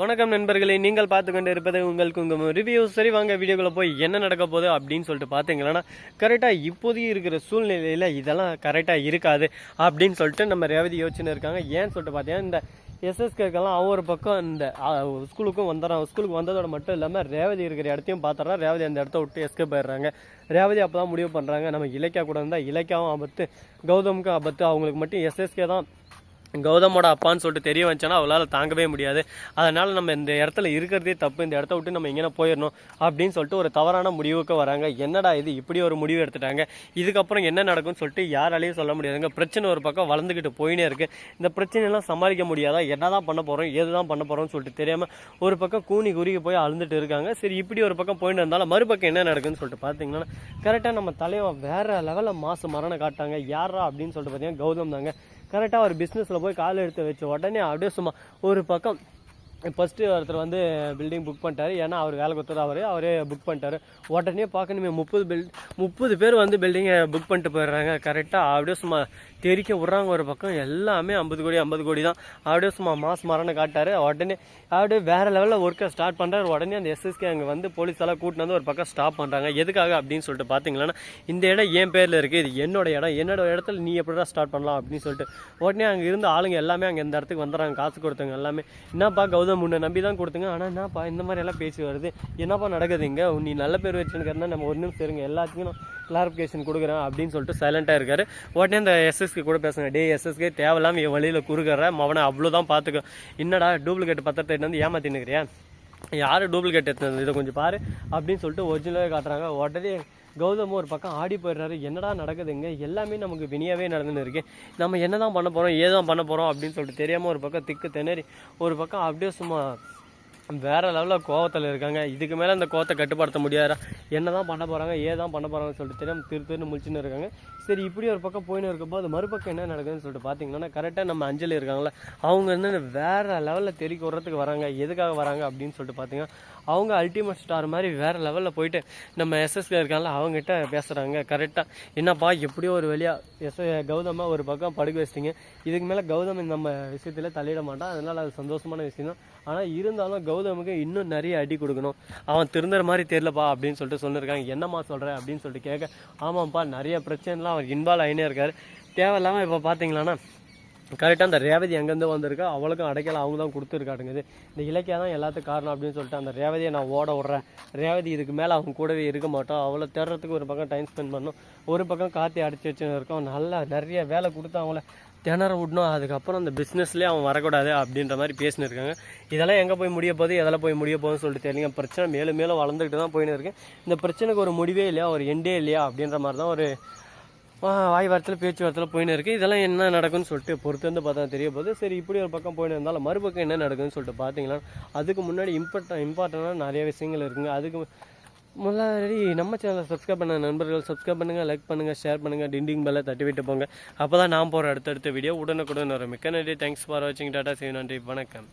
வணக்கம் நண்பர்களே நீங்கள் பார்த்து கொண்டு இருப்பது உங்கள் ரிவ்யூ சரி வாங்க வீடியோவில் போய் என்ன நடக்க போகுது அப்படின்னு சொல்லிட்டு பார்த்தீங்கன்னா கரெக்டாக இப்போதைக்கு இருக்கிற சூழ்நிலையில் இதெல்லாம் கரெக்டாக இருக்காது அப்படின்னு சொல்லிட்டு நம்ம ரேவதி யோசனை இருக்காங்க. ஏன்னு சொல்லிட்டு பார்த்தீங்கன்னா இந்த எஸ்எஸ்கேக்கெல்லாம் ஒவ்வொரு பக்கம் இந்த ஸ்கூலுக்கும் வந்துடுறான் ஸ்கூலுக்கு வந்ததோட மட்டும் இல்லாமல் ரேவதி இருக்கிற இடத்தையும் பார்த்துறான் ரேவதி அந்த இடத்த விட்டு எஸ்கேப் போயிடுறாங்க. ரேவதி அப்போ தான் முடிவு பண்ணுறாங்க நம்ம இலக்கியா கூட இருந்தால் இலக்கியாவும் ஆபத்து கௌதமுக்கும் ஆபத்து. அவங்களுக்கு மட்டும் எஸ்எஸ்கே தான் கௌதமோட அப்பான்னு சொல்லிட்டு தெரிய வந்துச்சுன்னா அவளால் தாங்கவே முடியாது. அதனால் நம்ம இந்த இடத்துல இருக்கிறதே தப்பு. இந்த இடத்த விட்டு நம்ம எங்கேனா போயிடணும் அப்படின்னு சொல்லிட்டு ஒரு தவறான முடிவுக்கு வராங்க. என்னடா இது இப்படி ஒரு முடிவு எடுத்துட்டாங்க? இதுக்கப்புறம் என்ன நடக்கும்னு சொல்லிட்டு யாராலையும் சொல்ல முடியாதுங்க. பிரச்சனை ஒரு பக்கம் வளர்ந்துக்கிட்டு போயினே இருக்கு. இந்த பிரச்சனையெல்லாம் சமாளிக்க முடியாதா? என்ன தான் பண்ண போகிறோம் ஏதுதான் பண்ண போகிறோம்னு சொல்லிட்டு தெரியாமல் ஒரு பக்கம் கூனி குறுகி போய் அழுந்துட்டு இருக்காங்க. சரி இப்படி ஒரு பக்கம் போயிட்டு இருந்தாலும் மறுபக்கம் என்ன நடக்குன்னு சொல்லிட்டு பார்த்தீங்கன்னா கரெக்டாக நம்ம தலைவன் வேறு லெவலில் மாசு மரணம் காட்டாங்க யாரா அப்படின்னு சொல்லிட்டு பார்த்தீங்கன்னா கௌதம் தாங்க. கரெக்டாக ஒரு பிஸ்னஸில் போய் கால் எடுத்து வச்ச உடனே அப்படியே சும்மா ஒரு பக்கம் ஃபஸ்ட்டு ஒருத்தர் வந்து பில்டிங் புக் பண்ணிட்டாரு. ஏன்னா அவர் வேலை கொடுத்தது அவர். அவரே புக் பண்ணிட்டாரு. உடனே பார்க்கணுமே முப்பது பில் முப்பது பேர் வந்து பில்டிங்கை புக் பண்ணிட்டு போயிடுறாங்க. கரெக்டாக அப்படியே சும்மா தெரிக்க விட்றாங்க ஒரு பக்கம். எல்லாமே ஐம்பது கோடி ஐம்பது கோடி தான். அப்படியே சும்மா மாஸ் மரணம் காட்டாரு உடனே அப்படியே வேறு லெவலில் ஒர்க்கை ஸ்டார்ட் பண்ணுறாரு உடனே அந்த எஸ்எஸ்கே அங்கே வந்து போலீஸ் எல்லாம் கூட்டினு வந்து ஒரு பக்கம் ஸ்டாப் பண்ணுறாங்க எதுக்காக அப்படின்னு சொல்லிட்டு பார்த்தீங்கன்னா இந்த இடம் என் பேரில் இருக்குது இது என்னோட இடம். என்னோட இடத்துல நீ எப்படிடா ஸ்டார்ட் பண்ணலாம் அப்படின்னு சொல்லிட்டு. உடனே அங்கே இருந்த ஆளுங்க எல்லாமே அங்கே இந்த இடத்துக்கு வந்துடுறாங்க. காசு கொடுத்தவங்க எல்லாமே. என்னப்பா கௌதம் உன்னை நம்பி தான் கொடுத்துங்க? ஆனால் என்னப்பா இந்த மாதிரி எல்லாம் பேசி வருது. என்னப்பா நடக்குது இங்கே? நீ நல்ல பேர் வச்சுருக்கிறனா நம்ம ஒரு நிமிஷம் இருங்க. எல்லாத்துக்கும் கிளாரிஃபிகேஷன் கொடுக்குறேன் அப்படின்னு சொல்லிட்டு சைலண்ட்டாக இருக்காரு. உடனே அந்த எஸ்எஸ்கே கூட பேசுங்க. டே எஸ்எஸ்கே தேவையில்லாம என் வழியில் குறுக்கிற அவனை அவ்வளோதான் பார்த்துக்கோ என்னடா டூப்ளிகேட் பத்திரத்தை எடுத்து வந்து ஏமாத்தினுக்கிறியா யார் டூப்ளிகேட் எடுத்தது? இதை கொஞ்சம் பாரு. அப்படின்னு சொல்லிட்டு ஒரிஜினலாக காட்டுறாங்க. உடனே கௌதம் ஒரு பக்கம் ஆடி போயிடுறாரு. என்னடா நடக்குதுங்க? எல்லாமே நமக்கு வினியாவே நடந்துன்னு இருக்கு. நம்ம என்னதான் பண்ண போகிறோம் ஏதான் பண்ண போகிறோம் அப்படின்னு சொல்லிட்டு தெரியாமல் ஒரு பக்கம் திக்கு திணறி ஒரு பக்கம் அப்படியே சும்மா வேற லெவலில் கோவத்தில் இருக்காங்க. இதுக்கு மேலே அந்த கோவத்தை கட்டுப்படுத்த முடியாதா என்ன தான் பண்ண போகிறாங்க ஏதான் பண்ண போகிறாங்கன்னு சொல்லிட்டு தெரியாமல் திரு திருன்னு முழிச்சுன்னு இருக்காங்க. சரி இப்படி ஒரு பக்கம் போயின்னு இருக்கும்போது மறுபக்கம் என்ன நடக்குதுன்னு சொல்லிட்டு பார்த்தீங்கன்னா கரெக்டாக நம்ம அஞ்சலி இருக்காங்களே அவங்க வந்து வேறு லெவலில் தெறிக்க விட்றதுக்கு வராங்க எதுக்காக வராங்க அப்படின்னு சொல்லிட்டு பார்த்தீங்கன்னா அவங்க அல்டிமேட் ஸ்டார் மாதிரி வேறு லெவலில் போயிட்டு நம்ம எஸ்எஸ்கே இருக்காங்களா அவங்ககிட்ட பேசுகிறாங்க கரெக்டாக என்னப்பா எப்படியோ ஒரு வழியாக எஸ் கௌதமாக ஒரு பக்கம் படுக்க வச்சிட்டிங்க. இதுக்கு மேலே கௌதம் நம்ம விஷயத்தில் தலையிட மாட்டான். அதனால் அது சந்தோஷமான விஷயம் தான் ஆனால் இருந்தாலும் கௌதமுக்கு இன்னும் நிறைய அடி கொடுக்கணும். அவன் திருந்துற மாதிரி தெரியலப்பா அப்படின்னு சொல்லிட்டு சொல்லியிருக்காங்க என்னம்மா சொல்கிற அப்படின்னு சொல்லிட்டு கேட்க ஆமாம்ப்பா நிறைய பிரச்சனைலாம் அவர் இன்வால்வ் ஆகினே இருக்காரு. தேவையில்லாமல் இப்போ பார்த்தீங்களான்னா கரெக்டாக அந்த ரேவதி எங்கேருந்து வந்திருக்கா? அவளுக்கும் அடைக்கல அவங்க தான் கொடுத்துருக்காட்டுங்குது இந்த இலக்கியா தான் எல்லாத்துக்கும் காரணம் அப்படின்னு சொல்லிட்டு அந்த ரேவதியை நான் ஓட விட்றேன். ரேவதி இதுக்கு மேலே அவங்க கூடவே இருக்க மாட்டோம் அவளை தேடுறதுக்கு ஒரு பக்கம் டைம் ஸ்பெண்ட் பண்ணும். ஒரு பக்கம் காற்றி அடிச்சு வச்சுன்னு இருக்கோம். நல்லா நிறைய வேலை கொடுத்து அவங்கள திணற விடணும். அதுக்கப்புறம் அந்த பிஸ்னஸ்லேயே அவன் வரக்கூடாது அப்படின்ற மாதிரி பேசினிருக்காங்க இருக்காங்க. இதெல்லாம் எங்கே போய் முடிய போகுது? எதில் போய் முடிய போகுதுன்னு சொல்லிட்டு தெரியல பிரச்சனை மேலும் மேலும் வளர்ந்துக்கிட்டு தான் போயின்னு இருக்கேன் இந்த பிரச்சனைக்கு ஒரு முடிவே இல்லையா? ஒரு எண்டே இல்லையா? அப்படின்ற மாதிரி தான் ஒரு வாய் வாரத்தில் பேச்சு வார்த்தையில் போயின்னு இருக்குது இதெல்லாம் என்ன நடக்கும்னு சொல்லிட்டு பொறுத்து வந்து பார்த்தா தெரிய போகுது. சரி இப்படி ஒரு பக்கம் போயின்னு இருந்தாலும் மறுபக்கம் என்ன நடக்குதுன்னு சொல்லிட்டு பார்த்தீங்கன்னா அதுக்கு முன்னாடி இம்பார்ட்டன் இம்பார்ட்டண்டான நிறைய விஷயங்கள் இருக்குங்க. அதுக்கு முன்னாடி நம்ம சேனலை சப்ஸ்கிரைப் பண்ண நண்பர்கள் சப்ஸ்கிரைப் பண்ணுங்கள் லைக் பண்ணுங்கள் ஷேர் பண்ணுங்கள் டிண்டிங் பெல்லை தட்டி விட்டு போங்க. அப்போ தான் நான் போகிற அடுத்தடுத்த வீடியோ உடனுக்குடன் வரும். மிக்க நன்றி. தேங்க்ஸ் ஃபார் வாட்சிங் டாட்டா சேவ் நன்றி. வணக்கம்.